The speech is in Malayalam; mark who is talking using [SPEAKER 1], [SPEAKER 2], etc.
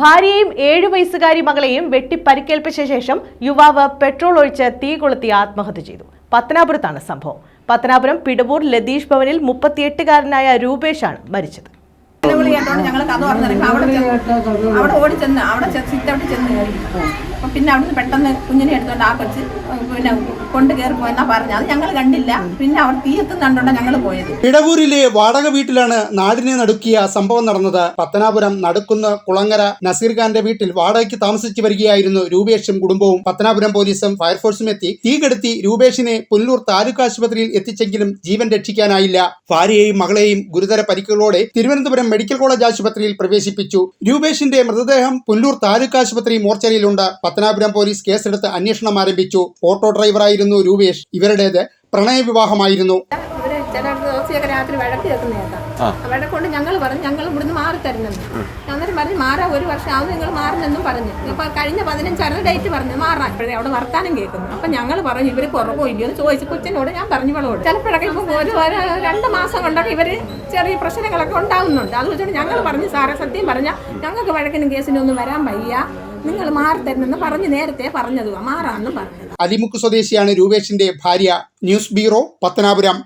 [SPEAKER 1] ഭാര്യയെയും ഏഴു വയസ്സുകാരി മകളെയും വെട്ടി പരിക്കേൽപ്പിച്ച ശേഷം യുവാവ് പെട്രോൾ ഒഴിച്ച് തീ കൊളുത്തി ആത്മഹത്യ ചെയ്തു. പത്തനാപുരത്താണ് സംഭവം. പത്തനാപുരം പിടവൂർ ലതീഷ് ഭവനിൽ മുപ്പത്തിയെട്ടുകാരനായ രൂപേഷാണ് മരിച്ചത്.
[SPEAKER 2] കേട്ടോണ്ട് ഞങ്ങൾ കഥ പറഞ്ഞിറങ്ങി. അവിടെ അവിടെ ഓടി ചെന്ന് അവിടെ സിറ്റൗട്ട് ചെന്ന് കയറി. അപ്പം പിന്നെ അവിടുന്ന് പെട്ടെന്ന് കുഞ്ഞിനെ എടുത്തോണ്ട് ആ കൊച്ച് പിന്നെ കൊണ്ട് കയറി പോയെന്നാ പറഞ്ഞു അത് ഞങ്ങൾ കണ്ടില്ല. പിന്നെ അവർ തീയത്തും കണ്ടോണ്ട് ഞങ്ങൾ പോയത്.
[SPEAKER 3] ഇടവൂരിലെ വാടക വീട്ടിലാണ് നാടിനെ നടുക്കിയ സംഭവം നടന്നത്. പത്തനാപുരം നടുക്കുന്ന കുളങ്ങര നസീർ ഖാന്റെ വീട്ടിൽ വാടകയ്ക്ക് താമസിച്ചു വരികയായിരുന്നു രൂപേഷും കുടുംബവും. പത്തനാപുരം പോലീസും ഫയർഫോഴ്സും എത്തി. തീ കെടുത്തി രൂപേഷിനെ പുല്ലൂർ താലൂക്ക് ആശുപത്രിയിൽ എത്തിച്ചെങ്കിലും ജീവൻ രക്ഷിക്കാനായില്ല. ഭാര്യയെയും മകളെയും ഗുരുതര പരിക്കുകളോടെ തിരുവനന്തപുരം മെഡിക്കൽ കോളേജ് ആശുപത്രിയിൽ പ്രവേശിപ്പിച്ചു. രൂപേഷിന്റെ മൃതദേഹം പുല്ലൂർ താലൂക്ക് ആശുപത്രി മോർച്ചറിയിലുണ്ട്. പത്തനാപുരം പോലീസ് കേസെടുത്ത് അന്വേഷണം ആരംഭിച്ചു. ഓട്ടോ ഡ്രൈവറായിരുന്നു രൂപേഷ്. ഇവരുടേത് പ്രണയവിവാഹമായിരുന്നു.
[SPEAKER 2] ദിവസമൊക്കെ രാത്രി വഴക്ക് കേൾക്കുന്ന കേൾക്കാം വഴക്കൊണ്ട് ഞങ്ങൾ പറഞ്ഞു ഞങ്ങൾ ഇവിടുന്ന് മാറി തരുന്നെന്ന് അന്നേരം പറഞ്ഞു മാറാ ഒരു വർഷം ആവും നിങ്ങൾ മാറുന്നെന്നും പറഞ്ഞു. ഇപ്പൊ കഴിഞ്ഞ പതിനഞ്ചാറ് ഡേറ്റ് പറഞ്ഞു മാറാ. ഇപ്പോഴേ അവിടെ വർത്താനം കേൾക്കുന്നു. അപ്പൊ ഞങ്ങൾ പറഞ്ഞു ഇവർ കുറവോ ഇല്ലയോ? എന്ന് ചോദിച്ചു കൊച്ചിനോട് ഞാൻ പറഞ്ഞു ഇവളോട്. ചിലപ്പോഴൊക്കെ ഇപ്പൊ ഒരു രണ്ട് മാസം കൊണ്ടൊക്കെ ഇവർ ചെറിയ പ്രശ്നങ്ങളൊക്കെ ഉണ്ടാവുന്നുണ്ട്. അത് വെച്ചിട്ട് ഞങ്ങൾ പറഞ്ഞു സാറേ സത്യം പറഞ്ഞാൽ ഞങ്ങൾക്ക് വഴക്കിനും കേസിനും ഒന്നും വരാൻ വയ്യ. നിങ്ങൾ മാറി തരുന്നെന്ന് പറഞ്ഞ് നേരത്തെ പറഞ്ഞതുവാ മാറാന്നും പറഞ്ഞു
[SPEAKER 3] അലിമുക്ക് സ്വദേശിയാണ് രൂപേഷിന്റെ ഭാര്യ. News bureau Pathanapuram.